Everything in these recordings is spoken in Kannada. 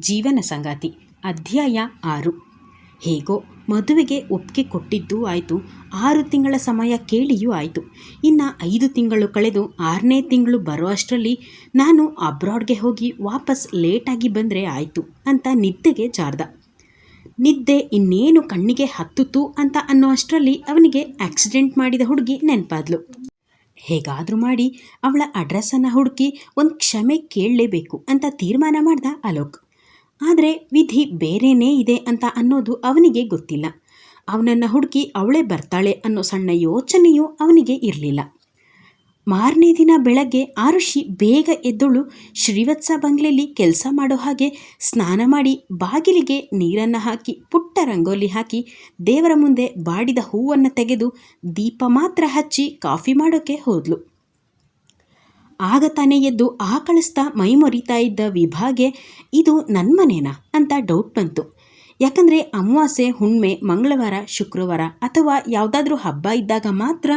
ಜೀವನ ಸಂಗಾತಿ. ಅಧ್ಯಾಯ ಆರು. ಹೇಗೋ, ಮದುವೆಗೆ ಒಪ್ಪಿಗೆ ಕೊಟ್ಟಿದ್ದೂ ಆಯಿತು, ಆರು ತಿಂಗಳ ಸಮಯ ಕೇಳಿಯೂ ಆಯಿತು. ಇನ್ನು ಐದು ತಿಂಗಳು ಕಳೆದು ಆರನೇ ತಿಂಗಳು ಬರೋ ಅಷ್ಟರಲ್ಲಿ ನಾನು ಅಬ್ರಾಡ್ಗೆ ಹೋಗಿ ವಾಪಸ್ ಲೇಟಾಗಿ ಬಂದರೆ ಆಯಿತು ಅಂತ ನಿದ್ದೆಗೆ ಜಾರ್ದ. ನಿದ್ದೆ ಇನ್ನೇನು ಕಣ್ಣಿಗೆ ಹತ್ತುತ್ತು ಅಂತ ಅನ್ನೋ ಅಷ್ಟರಲ್ಲಿ ಅವನಿಗೆ ಆಕ್ಸಿಡೆಂಟ್ ಮಾಡಿದ ಹುಡುಗಿ ನೆನಪಾದ್ಲು. ಹೇಗಾದರೂ ಮಾಡಿ ಅವಳ ಅಡ್ರೆಸ್ಸನ್ನು ಹುಡುಕಿ ಒಂದು ಕ್ಷಮೆ ಕೇಳಲೇಬೇಕು ಅಂತ ತೀರ್ಮಾನ ಮಾಡ್ದ ಅಲೋಕ್. ಆದರೆ ವಿಧಿ ಬೇರೆನೇ ಇದೆ ಅಂತ ಅನ್ನೋದು ಅವನಿಗೆ ಗೊತ್ತಿಲ್ಲ. ಅವನನ್ನು ಹುಡುಕಿ ಅವಳೇ ಬರ್ತಾಳೆ ಅನ್ನೋ ಸಣ್ಣ ಯೋಚನೆಯೂ ಅವನಿಗೆ ಇರಲಿಲ್ಲ. ಮಾರನೇ ದಿನ ಬೆಳಗ್ಗೆ ಆರುಷಿ ಬೇಗ ಎದ್ದಳು. ಶ್ರೀವತ್ಸ ಬಂಗ್ಲೆಯಲ್ಲಿ ಕೆಲಸ ಮಾಡೋ ಹಾಗೆ ಸ್ನಾನ ಮಾಡಿ ಬಾಗಿಲಿಗೆ ನೀರನ್ನು ಹಾಕಿ, ಪುಟ್ಟ ರಂಗೋಲಿ ಹಾಕಿ, ದೇವರ ಮುಂದೆ ಬಾಡಿದ ಹೂವನ್ನು ತೆಗೆದು ದೀಪ ಮಾತ್ರ ಹಚ್ಚಿ ಕಾಫಿ ಮಾಡೋಕ್ಕೆ ಹೋದ್ಲು. ಆಗ ತಾನೇ ಎದ್ದು ಆಕಳಿಸ್ತಾ ಮೈ ಮೈಮೊರಿತಾ ಇದ್ದ ವಿಭಾಗೆ, ಇದು ನನ್ನ ಮನೇನಾ ಅಂತ ಡೌಟ್ ಬಂತು. ಯಾಕಂದರೆ ಅಮಾವಾಸ್ಯೆ ಹುಣ್ಮೆ, ಮಂಗಳವಾರ, ಶುಕ್ರವಾರ ಅಥವಾ ಯಾವುದಾದ್ರೂ ಹಬ್ಬ ಇದ್ದಾಗ ಮಾತ್ರ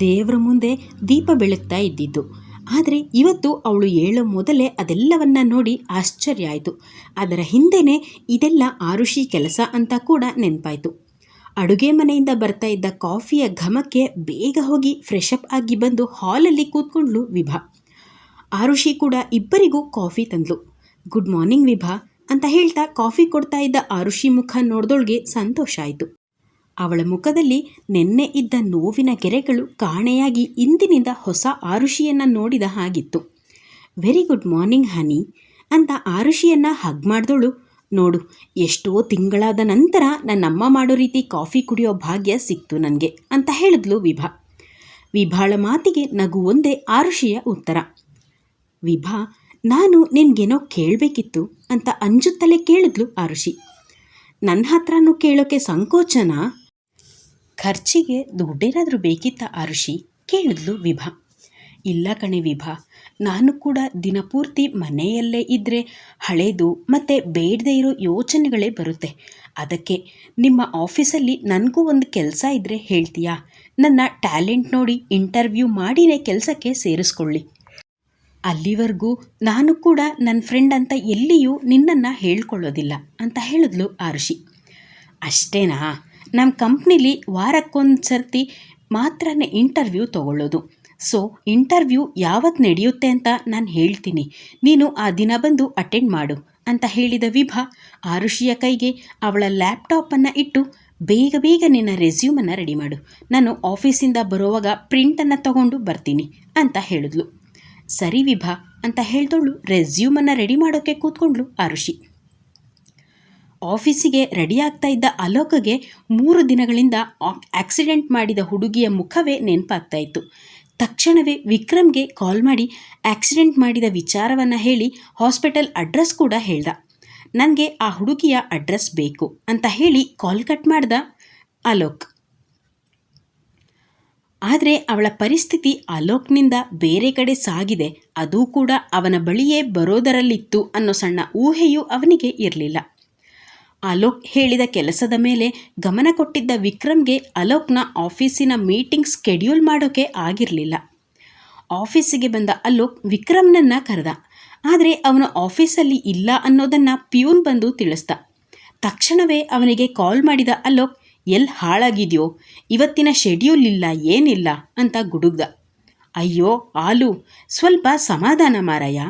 ದೇವರ ಮುಂದೆ ದೀಪ ಬೆಳಗ್ತಾ ಇದ್ದಿದ್ದು. ಆದರೆ ಇವತ್ತು ಅವಳು ಹೇಳೋ ಮೊದಲೇ ಅದೆಲ್ಲವನ್ನ ನೋಡಿ ಆಶ್ಚರ್ಯ ಆಯಿತು. ಅದರ ಹಿಂದೆನೇ ಇದೆಲ್ಲ ಆರುಷಿ ಕೆಲಸ ಅಂತ ಕೂಡ ನೆನಪಾಯಿತು. ಅಡುಗೆ ಮನೆಯಿಂದ ಬರ್ತಾ ಇದ್ದ ಕಾಫಿಯ ಘಮಕ್ಕೆ ಬೇಗ ಹೋಗಿ ಫ್ರೆಶ್ ಅಪ್ ಆಗಿ ಬಂದು ಹಾಲಲ್ಲಿ ಕೂತ್ಕೊಂಡ್ಲು ವಿಭಾ. ಆರುಷಿ ಕೂಡ ಇಬ್ಬರಿಗೂ ಕಾಫಿ ತಂದ್ಲು. ಗುಡ್ ಮಾರ್ನಿಂಗ್ ವಿಭಾ ಅಂತ ಹೇಳ್ತಾ ಕಾಫಿ ಕೊಡ್ತಾ ಇದ್ದ ಆರುಷಿ ಮುಖ ನೋಡ್ದೊಳ್ಗೆ ಸಂತೋಷ ಆಯಿತು. ಅವಳ ಮುಖದಲ್ಲಿ ನೆನ್ನೆ ಇದ್ದ ನೋವಿನ ಗೆರೆಗಳು ಕಾಣೆಯಾಗಿ ಇಂದಿನಿಂದ ಹೊಸ ಆರುಷಿಯನ್ನು ನೋಡಿದ ಹಾಗಿತ್ತು. ವೆರಿ ಗುಡ್ ಮಾರ್ನಿಂಗ್ ಹನಿ ಅಂತ ಆರುಷಿಯನ್ನು ಹಗ್ ಮಾಡಿದಳು ನೋಡು, ಎಷ್ಟೋ ತಿಂಗಳಾದ ನಂತರ ನನ್ನಮ್ಮ ಮಾಡೋ ರೀತಿ ಕಾಫಿ ಕುಡಿಯೋ ಭಾಗ್ಯ ಸಿಕ್ತು ನನಗೆ ಅಂತ ಹೇಳಿದ್ಲು ವಿಭಾ. ವಿಭಾಳ ಮಾತಿಗೆ ನಗು ಒಂದೇ ಆರುಷಿಯ ಉತ್ತರ. ವಿಭಾ, ನಾನು ನಿನ್ಗೇನೋ ಕೇಳಬೇಕಿತ್ತು ಅಂತ ಅಂಜುತ್ತಲೇ ಕೇಳಿದ್ಲು ಆರುಷಿ. ನನ್ನ ಹತ್ರನೂ ಕೇಳೋಕ್ಕೆ ಸಂಕೋಚನ? ಖರ್ಚಿಗೆ ದುಡ್ಡೇನಾದರೂ ಬೇಕಿತ್ತ ಆರುಷಿ? ಕೇಳಿದ್ಲು ವಿಭಾ. ಇಲ್ಲ ಕಣೆ ವಿಭಾ ನಾನು ಕೂಡ ದಿನಪೂರ್ತಿ ಮನೆಯಲ್ಲೇ ಇದ್ದರೆ ಹಳೇದು ಮತ್ತು ಬೇಡದೇ ಇರೋ ಯೋಚನೆಗಳೇ ಬರುತ್ತೆ. ಅದಕ್ಕೆ ನಿಮ್ಮ ಆಫೀಸಲ್ಲಿ ನನಗೂ ಒಂದು ಕೆಲಸ ಇದ್ದರೆ ಹೇಳ್ತೀಯಾ? ನನ್ನ ಟ್ಯಾಲೆಂಟ್ ನೋಡಿ ಇಂಟರ್ವ್ಯೂ ಮಾಡಿನೇ ಕೆಲಸಕ್ಕೆ ಸೇರಿಸ್ಕೊಳ್ಳಿ. ಅಲ್ಲಿವರೆಗೂ ನಾನು ಕೂಡ ನನ್ನ ಫ್ರೆಂಡ್ ಅಂತ ಎಲ್ಲಿಯೂ ನಿನ್ನನ್ನು ಹೇಳ್ಕೊಳ್ಳೋದಿಲ್ಲ ಅಂತ ಹೇಳಿದ್ಲು ಆರುಷಿ. ಅಷ್ಟೇನಾ? ನಮ್ಮ ಕಂಪ್ನಿಲಿ ವಾರಕ್ಕೊಂದು ಸರ್ತಿ ಮಾತ್ರನೇ ಇಂಟರ್ವ್ಯೂ ತಗೊಳ್ಳೋದು. ಸೊ ಇಂಟರ್ವ್ಯೂ ಯಾವತ್ತು ನಡೆಯುತ್ತೆ ಅಂತ ನಾನು ಹೇಳ್ತೀನಿ. ನೀನು ಆ ದಿನ ಬಂದು ಅಟೆಂಡ್ ಮಾಡು ಅಂತ ಹೇಳಿದ ವಿಭಾ ಆರುಷಿಯ ಕೈಗೆ ಅವಳ ಲ್ಯಾಪ್ಟಾಪನ್ನು ಇಟ್ಟು ಬೇಗ ಬೇಗ ನಿನ್ನ ರೆಸ್ಯೂಮನ್ನು ರೆಡಿ ಮಾಡು. ನಾನು ಆಫೀಸಿಂದ ಬರುವಾಗ ಪ್ರಿಂಟನ್ನು ತಗೊಂಡು ಬರ್ತೀನಿ ಅಂತ ಹೇಳಿದ್ಲು. ಸರಿ ವಿಭಾ ಅಂತ ಹೇಳ್ದವಳು ರೆಸ್ಯೂಮನ್ನು ರೆಡಿ ಮಾಡೋಕ್ಕೆ ಕೂತ್ಕೊಂಡ್ಳು ಆರುಷಿ. ಆಫೀಸಿಗೆ ರೆಡಿ ಆಗ್ತಾ ಇದ್ದ ಅಲೋಕಗೆ ಮೂರು ದಿನಗಳಿಂದ ಆಕ್ಸಿಡೆಂಟ್ ಮಾಡಿದ ಹುಡುಗಿಯ ಮುಖವೇ ನೆನಪಾಗ್ತಾ ಇತ್ತು. ತಕ್ಷಣವೇ ವಿಕ್ರಮ್ಗೆ ಕಾಲ್ ಮಾಡಿ ಆಕ್ಸಿಡೆಂಟ್ ಮಾಡಿದ ವಿಚಾರವನ್ನು ಹೇಳಿ ಹಾಸ್ಪಿಟಲ್ ಅಡ್ರೆಸ್ ಕೂಡ ಹೇಳ್ದ. ನನಗೆ ಆ ಹುಡುಗಿಯ ಅಡ್ರೆಸ್ ಬೇಕು ಅಂತ ಹೇಳಿ ಕಾಲ್ ಕಟ್ ಮಾಡ್ದ ಅಲೋಕ್. ಆದರೆ ಅವಳ ಪರಿಸ್ಥಿತಿ ಅಲೋಕ್ನಿಂದ ಬೇರೆ ಕಡೆ ಸಾಗಿದೆ. ಅದೂ ಕೂಡ ಅವನ ಬಳಿಯೇ ಬರೋದರಲ್ಲಿತ್ತು ಅನ್ನೋ ಸಣ್ಣ ಊಹೆಯೂ ಅವನಿಗೆ ಇರಲಿಲ್ಲ. ಅಲೋಕ್ ಹೇಳಿದ ಕೆಲಸದ ಮೇಲೆ ಗಮನ ಕೊಟ್ಟಿದ್ದ ವಿಕ್ರಮ್ಗೆ ಅಲೋಕ್ನ ಆಫೀಸಿನ ಮೀಟಿಂಗ್ ಸ್ಕೆಡ್ಯೂಲ್ ಮಾಡೋಕೆ ಆಗಿರಲಿಲ್ಲ. ಆಫೀಸಿಗೆ ಬಂದ ಅಲೋಕ್ ವಿಕ್ರಮ್ನನ್ನು ಕರೆದ. ಆದರೆ ಅವನು ಆಫೀಸಲ್ಲಿ ಇಲ್ಲ ಅನ್ನೋದನ್ನು ಪ್ಯೂನ್ ಬಂದು ತಿಳಿಸ್ದ. ತಕ್ಷಣವೇ ಅವನಿಗೆ ಕಾಲ್ ಮಾಡಿದ ಅಲೋಕ್ ಎಲ್ಲಿ ಹಾಳಾಗಿದೆಯೋ? ಇವತ್ತಿನ ಶೆಡ್ಯೂಲ್ ಇಲ್ಲ, ಏನಿಲ್ಲ? ಅಂತ ಗುಡುಗ್ದ. ಅಯ್ಯೋ ಆಲು ಸ್ವಲ್ಪ ಸಮಾಧಾನ ಮಾರಾಯ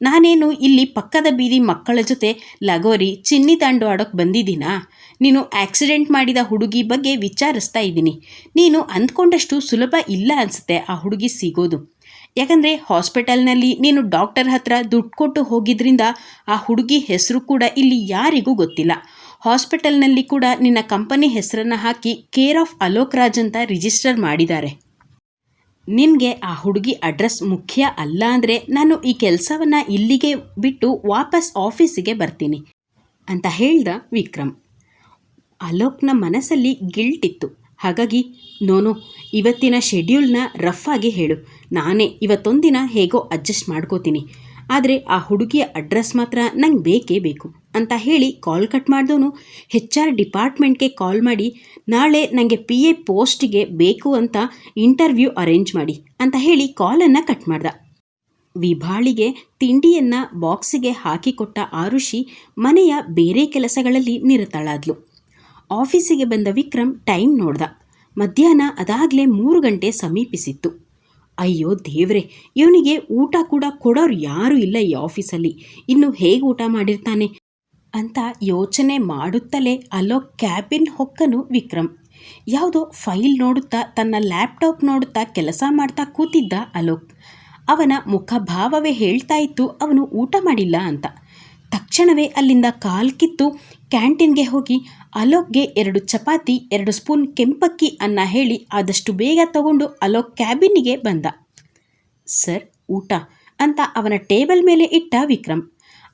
ನಾನೇನು ಇಲ್ಲಿ ಪಕ್ಕದ ಬೀದಿ ಮಕ್ಕಳ ಜೊತೆ ಲಗೋರಿ ಚಿನ್ನಿ ತಾಂಡು ಆಡೋಕ್ಕೆ ಬಂದಿದ್ದೀನಾ? ನೀನು ಆಕ್ಸಿಡೆಂಟ್ ಮಾಡಿದ ಹುಡುಗಿ ಬಗ್ಗೆ ವಿಚಾರಿಸ್ತಾ ಇದ್ದೀನಿ. ನೀನು ಅಂದ್ಕೊಂಡಷ್ಟು ಸುಲಭ ಇಲ್ಲ ಅನಿಸುತ್ತೆ ಆ ಹುಡುಗಿ ಸಿಗೋದು. ಯಾಕಂದರೆ ಹಾಸ್ಪಿಟಲ್ನಲ್ಲಿ ನೀನು ಡಾಕ್ಟರ್ ಹತ್ರ ದುಡ್ಡು ಕೊಟ್ಟು ಹೋಗಿದ್ರಿಂದ ಆ ಹುಡುಗಿ ಹೆಸರು ಕೂಡ ಇಲ್ಲಿ ಯಾರಿಗೂ ಗೊತ್ತಿಲ್ಲ. ಹಾಸ್ಪಿಟಲ್ನಲ್ಲಿ ಕೂಡ ನಿನ್ನ ಕಂಪನಿ ಹೆಸರನ್ನು ಹಾಕಿ ಕೇರ್ ಆಫ್ ಅಲೋಕ್ ರಾಜ್ ಅಂತ ರಿಜಿಸ್ಟರ್ ಮಾಡಿದ್ದಾರೆ. ನಿನಗೆ ಆ ಹುಡುಗಿ ಅಡ್ರೆಸ್ ಮುಖ್ಯ ಅಲ್ಲ ಅಂದರೆ ನಾನು ಈ ಕೆಲಸವನ್ನು ಇಲ್ಲಿಗೆ ಬಿಟ್ಟು ವಾಪಸ್ ಆಫೀಸಿಗೆ ಬರ್ತೀನಿ, ಅಂತ ಹೇಳ್ದ ವಿಕ್ರಮ್. ಅಲೋಕ್ನ ಮನಸ್ಸಲ್ಲಿ ಗಿಲ್ಟ್ ಇತ್ತು ಹಾಗಾಗಿ, ನೋನು, ಇವತ್ತಿನ ಶೆಡ್ಯೂಲ್ನ ರಫ್ ಆಗಿ ಹೇಳು. ನಾನೇ ಇವತ್ತೊಂದಿನ ಹೇಗೋ ಅಡ್ಜಸ್ಟ್ ಮಾಡ್ಕೋತೀನಿ. ಆದರೆ ಆ ಹುಡುಗಿಯ ಅಡ್ರೆಸ್ ಮಾತ್ರ ನಂಗೆ ಬೇಕೇ ಬೇಕು. ಅಂತ ಹೇಳಿ ಕಾಲ್ ಕಟ್ ಮಾಡಿದವನು, ಹೆಚ್ ಆರ್ ಡಿಪಾರ್ಟ್ಮೆಂಟ್ಗೆ ಕಾಲ್ ಮಾಡಿ, ನಾಳೆ ನನಗೆ ಪಿ ಎ ಪೋಸ್ಟ್ಗೆ ಬೇಕು ಅಂತ ಇಂಟರ್ವ್ಯೂ ಅರೇಂಜ್ ಮಾಡಿ, ಅಂತ ಹೇಳಿ ಕಾಲನ್ನು ಕಟ್ ಮಾಡ್ದ. ವಿಭಾಳಿಗೆ ತಿಂಡಿಯನ್ನು ಬಾಕ್ಸಿಗೆ ಹಾಕಿಕೊಟ್ಟ ಆರುಷಿ ಮನೆಯ ಬೇರೆ ಕೆಲಸಗಳಲ್ಲಿ ನಿರತಳಾದ್ಲು. ಆಫೀಸಿಗೆ ಬಂದ ವಿಕ್ರಮ್ ಟೈಮ್ ನೋಡ್ದ. ಮಧ್ಯಾಹ್ನ ಅದಾಗಲೇ ಮೂರು ಗಂಟೆ ಸಮೀಪಿಸಿತ್ತು. ಅಯ್ಯೋ ದೇವ್ರೆ, ಇವನಿಗೆ ಊಟ ಕೂಡ ಕೊಡೋರು ಯಾರೂ ಇಲ್ಲ ಈ ಆಫೀಸಲ್ಲಿ. ಇನ್ನು ಹೇಗೆ ಊಟ ಮಾಡಿರ್ತಾನೆ? ಅಂತ ಯೋಚನೆ ಮಾಡುತ್ತಲೇ ಅಲ್ಲೋ ಕ್ಯಾಬಿನ್ ಹೊಕ್ಕನು ವಿಕ್ರಮ್. ಯಾವುದೋ ಫೈಲ್ ನೋಡುತ್ತಾ ತನ್ನ ಲ್ಯಾಪ್ಟಾಪ್ ನೋಡುತ್ತಾ ಕೆಲಸ ಮಾಡ್ತಾ ಕೂತಿದ್ದ ಅಲೋಕ್. ಅವನ ಮುಖಭಾವವೇ ಹೇಳ್ತಾ ಇತ್ತು, ಅವನು ಊಟ ಮಾಡಿಲ್ಲ ಅಂತ. ತಕ್ಷಣವೇ ಅಲ್ಲಿಂದ ಕಾಲ್ ಕಿತ್ತು, ಕ್ಯಾಂಟೀನ್ಗೆ ಹೋಗಿ ಅಲೋಕ್ಗೆ ಎರಡು ಚಪಾತಿ, ಎರಡು ಸ್ಪೂನ್ ಕೆಂಪಕ್ಕಿ ಅನ್ನ ಹೇಳಿ ಆದಷ್ಟು ಬೇಗ ತಗೊಂಡು ಅಲೋಕ್ ಕ್ಯಾಬಿನ್ನಿಗೆ ಬಂದ. ಸರ್, ಊಟ ಅಂತ ಅವನ ಟೇಬಲ್ ಮೇಲೆ ಇಟ್ಟ ವಿಕ್ರಮ್.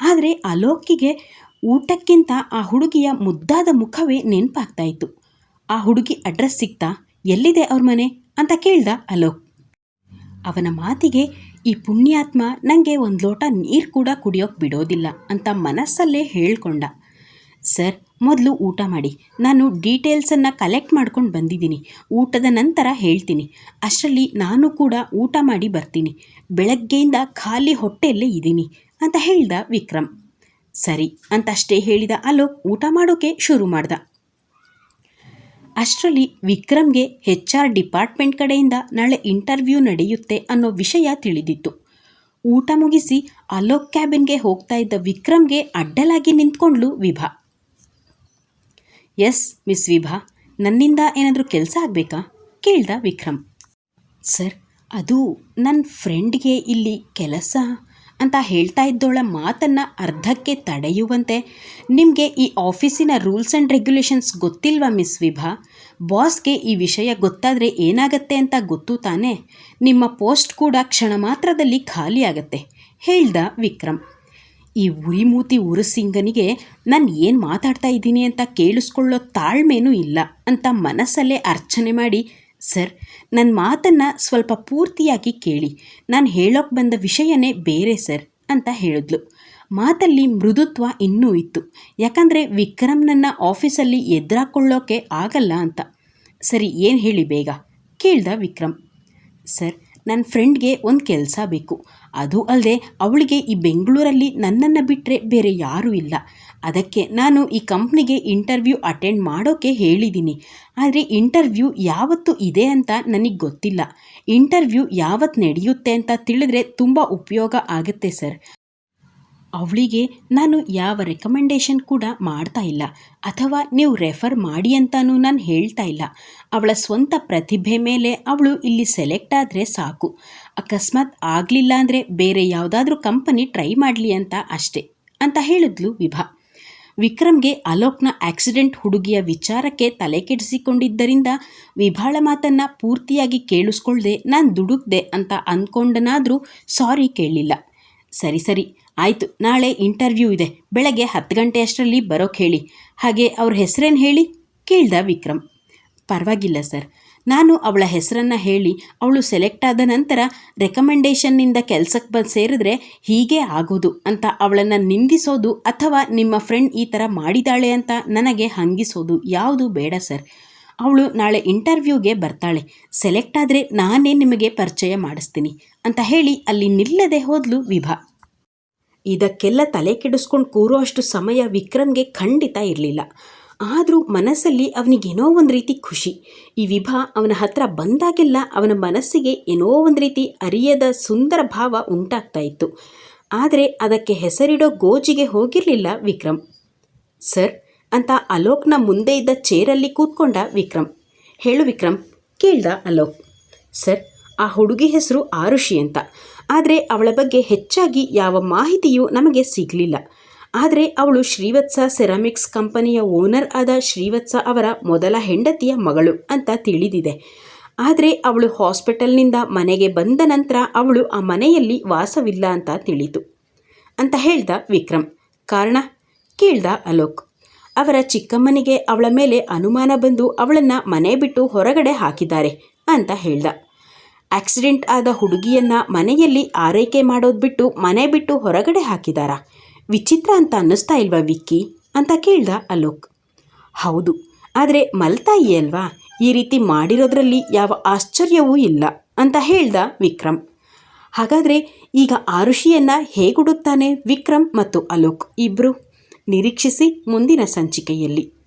ಆದರೆ ಅಲೋಕಿಗೆ ಊಟಕ್ಕಿಂತ ಆ ಹುಡುಗಿಯ ಮುದ್ದಾದ ಮುಖವೇ ನೆನಪಾಗ್ತಾ ಇತ್ತು ಆ ಹುಡುಗಿ ಅಡ್ರೆಸ್ ಸಿಗ್ತಾ ಎಲ್ಲಿದೆ ಅವ್ರ ಮನೆ? ಅಂತ ಕೇಳ್ದ ಅಲೋಕ್. ಅವನ ಮಾತಿಗೆ, ಈ ಪುಣ್ಯಾತ್ಮ ನನಗೆ ಒಂದು ಲೋಟ ನೀರು ಕೂಡ ಕುಡಿಯೋಕೆ ಬಿಡೋದಿಲ್ಲ ಅಂತ ಮನಸ್ಸಲ್ಲೇ ಹೇಳ್ಕೊಂಡ. ಸರ್, ಮೊದಲು ಊಟ ಮಾಡಿ. ನಾನು ಡೀಟೇಲ್ಸನ್ನು ಕಲೆಕ್ಟ್ ಮಾಡ್ಕೊಂಡು ಬಂದಿದ್ದೀನಿ. ಊಟದ ನಂತರ ಹೇಳ್ತೀನಿ. ಅಷ್ಟರಲ್ಲಿ ನಾನು ಕೂಡ ಊಟ ಮಾಡಿ ಬರ್ತೀನಿ. ಬೆಳಗ್ಗೆಯಿಂದ ಖಾಲಿ ಹೊಟ್ಟೆಯಲ್ಲೇ ಇದ್ದೀನಿ ಅಂತ ಹೇಳ್ದ ವಿಕ್ರಮ್. ಸರಿ ಅಂತಷ್ಟೇ ಹೇಳಿದ ಅಲೋಕ್ ಊಟ ಮಾಡೋಕೆ ಶುರು ಮಾಡ್ದ. ಅಷ್ಟರಲ್ಲಿ ವಿಕ್ರಮ್ಗೆ ಹೆಚ್ ಆರ್ ಡಿಪಾರ್ಟ್ಮೆಂಟ್ ಕಡೆಯಿಂದ ನಾಳೆ ಇಂಟರ್ವ್ಯೂ ನಡೆಯುತ್ತೆ ಅನ್ನೋ ವಿಷಯ ತಿಳಿದಿತ್ತು. ಊಟ ಮುಗಿಸಿ ಅಲೋಕ್ ಕ್ಯಾಬಿನ್ಗೆ ಹೋಗ್ತಾ ಇದ್ದ ವಿಕ್ರಮ್ಗೆ ಅಡ್ಡಲಾಗಿ ನಿಂತ್ಕೊಂಡ್ಲು ವಿಭಾ. ಎಸ್, ಮಿಸ್ ವಿಭಾ, ನನ್ನಿಂದ ಏನಾದರೂ ಕೆಲಸ ಆಗಬೇಕಾ? ಕೇಳ್ದ ವಿಕ್ರಮ್. ಸರ್, ಅದು ನನ್ನ ಫ್ರೆಂಡ್ಗೆ ಇಲ್ಲಿ ಕೆಲಸ ಅಂತ ಹೇಳ್ತಾ ಇದ್ದೋಳ ಮಾತನ್ನು ಅರ್ಧಕ್ಕೆ ತಡೆಯುವಂತೆ ನಿಮಗೆ ಈ ಆಫೀಸಿನ ರೂಲ್ಸ್ ಆ್ಯಂಡ್ ರೆಗ್ಯುಲೇಷನ್ಸ್ ಗೊತ್ತಿಲ್ವಾ ಮಿಸ್ ವಿಭಾ? ಬಾಸ್ಗೆ ಈ ವಿಷಯ ಗೊತ್ತಾದರೆ ಏನಾಗತ್ತೆ ಅಂತ ಗೊತ್ತು ತಾನೇ? ನಿಮ್ಮ ಪೋಸ್ಟ್ ಕೂಡ ಕ್ಷಣ ಮಾತ್ರದಲ್ಲಿ ಖಾಲಿಯಾಗತ್ತೆ ಹೇಳ್ದ ವಿಕ್ರಮ್. ಈ ಉರಿಮೂತಿ ಉರುಸಿಂಗನಿಗೆ ನಾನು ಏನು ಮಾತಾಡ್ತಾ ಇದ್ದೀನಿ ಅಂತ ಕೇಳಿಸ್ಕೊಳ್ಳೋ ತಾಳ್ಮೇನೂ ಇಲ್ಲ ಅಂತ ಮನಸ್ಸಲ್ಲೇ ಅರ್ಚನೆ ಮಾಡಿ ಸರ್ ನನ್ನ ಮಾತನ್ನು ಸ್ವಲ್ಪ ಪೂರ್ತಿಯಾಗಿ ಕೇಳಿ. ನಾನು ಹೇಳೋಕೆ ಬಂದ ವಿಷಯನೇ ಬೇರೆ ಸರ್ ಅಂತ ಹೇಳಿದ್ಲು. ಮಾತಲ್ಲಿ ಮೃದುತ್ವ ಇನ್ನೂ ಇತ್ತು. ಯಾಕಂದರೆ ವಿಕ್ರಮ್ನನ್ನ ಆಫೀಸಲ್ಲಿ ಎದುರಾಕೊಳ್ಳೋಕೆ ಆಗಲ್ಲ ಅಂತ. ಸರಿ, ಏನು ಹೇಳಿ ಬೇಗ? ಕೇಳ್ದ ವಿಕ್ರಮ್. ಸರ್ ನನ್ನ ಫ್ರೆಂಡ್ಗೆ ಒಂದು ಕೆಲಸ ಬೇಕು. ಅದು ಅಲ್ಲದೆ ಅವಳಿಗೆ ಈ ಬೆಂಗಳೂರಲ್ಲಿ ನನ್ನನ್ನು ಬಿಟ್ಟರೆ ಬೇರೆ ಯಾರೂ ಇಲ್ಲ. ಅದಕ್ಕೆ ನಾನು ಈ ಕಂಪ್ನಿಗೆ ಇಂಟರ್ವ್ಯೂ ಅಟೆಂಡ್ ಮಾಡೋಕ್ಕೆ ಹೇಳಿದ್ದೀನಿ. ಆದರೆ ಇಂಟರ್ವ್ಯೂ ಯಾವತ್ತು ಇದೆ ಅಂತ ನನಗೆ ಗೊತ್ತಿಲ್ಲ. ಇಂಟರ್ವ್ಯೂ ಯಾವತ್ತು ನಡೆಯುತ್ತೆ ಅಂತ ತಿಳಿದ್ರೆ ತುಂಬ ಉಪಯೋಗ ಆಗುತ್ತೆ ಸರ್. ಅವಳಿಗೆ ನಾನು ಯಾವ ರೆಕಮೆಂಡೇಷನ್ ಕೂಡ ಮಾಡ್ತಾ ಇಲ್ಲ. ಅಥವಾ ನೀವು ರೆಫರ್ ಮಾಡಿ ಅಂತಲೂ ನಾನು ಹೇಳ್ತಾ ಇಲ್ಲ. ಅವಳ ಸ್ವಂತ ಪ್ರತಿಭೆ ಮೇಲೆ ಅವಳು ಇಲ್ಲಿ ಸೆಲೆಕ್ಟ್ ಆದರೆ ಸಾಕು. ಅಕಸ್ಮಾತ್ ಆಗಲಿಲ್ಲ ಅಂದರೆ ಬೇರೆ ಯಾವುದಾದ್ರೂ ಕಂಪನಿ ಟ್ರೈ ಮಾಡಲಿ ಅಂತ ಅಷ್ಟೆ, ಅಂತ ಹೇಳಿದ್ಲು ವಿಭಾ. ವಿಕ್ರಮ್ಗೆ ಅಲೋಕ್ನ ಆಕ್ಸಿಡೆಂಟ್ ಹುಡುಗಿಯ ವಿಚಾರಕ್ಕೆ ತಲೆ ಕೆಡಿಸಿಕೊಂಡಿದ್ದರಿಂದ ವಿಭಾಳ ಮಾತನ್ನು ಪೂರ್ತಿಯಾಗಿ ಕೇಳಿಸ್ಕೊಳ್ದೆ ನಾನು ದುಡುಕ್ದೆ ಅಂತ ಅಂದ್ಕೊಂಡನಾದರೂ ಸಾರಿ ಕೇಳಲಿಲ್ಲ. ಸರಿ ಸರಿ. ಆಯಿತು, ನಾಳೆ ಇಂಟರ್ವ್ಯೂ ಇದೆ. ಬೆಳಗ್ಗೆ ಹತ್ತು ಗಂಟೆಯಷ್ಟರಲ್ಲಿ ಬರೋಕ್ಕೆ ಹೇಳಿ. ಹಾಗೆ ಅವ್ರ ಹೆಸರೇನು ಹೇಳಿ? ಕೇಳ್ದ ವಿಕ್ರಮ್. ಪರವಾಗಿಲ್ಲ, ಸರ್. ನಾನು ಅವಳ ಹೆಸರನ್ನು ಹೇಳಿ ಅವಳು ಸೆಲೆಕ್ಟ್ ಆದ ನಂತರ ರೆಕಮೆಂಡೇಷನ್ನಿಂದ ಕೆಲಸಕ್ಕೆ ಬಂದು ಸೇರಿದ್ರೆ ಹೀಗೆ ಆಗೋದು ಅಂತ ಅವಳನ್ನು ನಿಂದಿಸೋದು ಅಥವಾ ನಿಮ್ಮ ಫ್ರೆಂಡ್ ಈ ಥರ ಮಾಡಿದಾಳೆ ಅಂತ ನನಗೆ ಹಂಗಿಸೋದು ಯಾವುದು ಬೇಡ, ಸರ್. ಅವಳು ನಾಳೆ ಇಂಟರ್ವ್ಯೂಗೆ ಬರ್ತಾಳೆ. ಸೆಲೆಕ್ಟ್ ಆದರೆ ನಾನೇ ನಿಮಗೆ ಪರಿಚಯ ಮಾಡಿಸ್ತೀನಿ ಅಂತ ಹೇಳಿ ಅಲ್ಲಿ ನಿಲ್ಲದೆ ಹೋದ್ಲು ವಿಭಾ. ಇದಕ್ಕೆಲ್ಲ ತಲೆ ಕೆಡಿಸ್ಕೊಂಡು ಕೂರೋ ಅಷ್ಟು ಸಮಯ ವಿಕ್ರಮ್ಗೆ ಖಂಡಿತ ಇರಲಿಲ್ಲ. ಆದರೂ ಮನಸ್ಸಲ್ಲಿ ಅವನಿಗೇನೋ ಒಂದು ರೀತಿ ಖುಷಿ. ಈ ವಿಭಾ ಅವನ ಹತ್ರ ಬಂದಾಗೆಲ್ಲ ಅವನ ಮನಸ್ಸಿಗೆ ಏನೋ ಒಂದು ರೀತಿ ಅರಿಯದ ಸುಂದರ ಭಾವ ಉಂಟಾಗ್ತಾ ಇತ್ತು. ಆದರೆ ಅದಕ್ಕೆ ಹೆಸರಿಡೋ ಗೋಜಿಗೆ ಹೋಗಿರಲಿಲ್ಲ ವಿಕ್ರಮ್. ಸರ್ ಅಂತ ಅಲೋಕ್ನ ಮುಂದೆ ಇದ್ದ ಚೇರಲ್ಲಿ ಕೂತ್ಕೊಂಡ ವಿಕ್ರಮ್. ಹೇಳು ವಿಕ್ರಮ್, ಕೇಳ್ದ ಅಲೋಕ್. ಸರ್, ಆ ಹುಡುಗಿ ಹೆಸರು ಆರುಷಿ ಅಂತ. ಆದರೆ ಅವಳ ಬಗ್ಗೆ ಹೆಚ್ಚಾಗಿ ಯಾವ ಮಾಹಿತಿಯೂ ನಮಗೆ ಸಿಗಲಿಲ್ಲ. ಆದರೆ ಅವಳು ಶ್ರೀವತ್ಸ ಸೆರಾಮಿಕ್ಸ್ ಕಂಪನಿಯ ಓನರ್ ಆದ ಶ್ರೀವತ್ಸ ಅವರ ಮೊದಲ ಹೆಂಡತಿಯ ಮಗಳು ಅಂತ ತಿಳಿದಿದೆ. ಆದರೆ ಅವಳು ಹಾಸ್ಪಿಟಲ್ನಿಂದ ಮನೆಗೆ ಬಂದ ನಂತರ ಅವಳು ಆ ಮನೆಯಲ್ಲಿ ವಾಸವಿಲ್ಲ ಅಂತ ತಿಳಿತು. ಅಂತ ಹೇಳ್ದ ವಿಕ್ರಮ್. ಕಾರಣ? ಕೇಳ್ದ ಅಲೋಕ್. ಅವರ ಚಿಕ್ಕಮ್ಮನಿಗೆ ಅವಳ ಮೇಲೆ ಅನುಮಾನ ಬಂದು ಅವಳನ್ನು ಮನೆ ಬಿಟ್ಟು ಹೊರಗಡೆ ಹಾಕಿದ್ದಾರೆ ಅಂತ ಹೇಳ್ದ. ಆಕ್ಸಿಡೆಂಟ್ ಆದ ಹುಡುಗಿಯನ್ನ ಮನೆಯಲ್ಲಿ ಆರೈಕೆ ಮಾಡೋದು ಬಿಟ್ಟು ಮನೆ ಬಿಟ್ಟು ಹೊರಗಡೆ ಹಾಕಿದಾರಾ? ವಿಚಿತ್ರ ಅಂತ ಅನ್ನಿಸ್ತಾ ಇಲ್ವಾ ವಿಕ್ಕಿ? ಅಂತ ಕೇಳ್ದ ಅಲೋಕ್. ಹೌದು, ಆದರೆ ಮಲ್ತಾಯಿ ಅಲ್ವಾ? ಈ ರೀತಿ ಮಾಡಿರೋದ್ರಲ್ಲಿ ಯಾವ ಆಶ್ಚರ್ಯವೂ ಇಲ್ಲ ಅಂತ ಹೇಳ್ದ ವಿಕ್ರಮ್. ಹಾಗಾದರೆ ಈಗ ಆರುಷಿಯನ್ನು ಹೇಗೆ ಹುಡುಕ್ತಾನೆ ವಿಕ್ರಮ್ ಮತ್ತು ಅಲೋಕ್ ಇಬ್ಬರು ನಿರೀಕ್ಷಿಸಿ ಮುಂದಿನ ಸಂಚಿಕೆಯಲ್ಲಿ.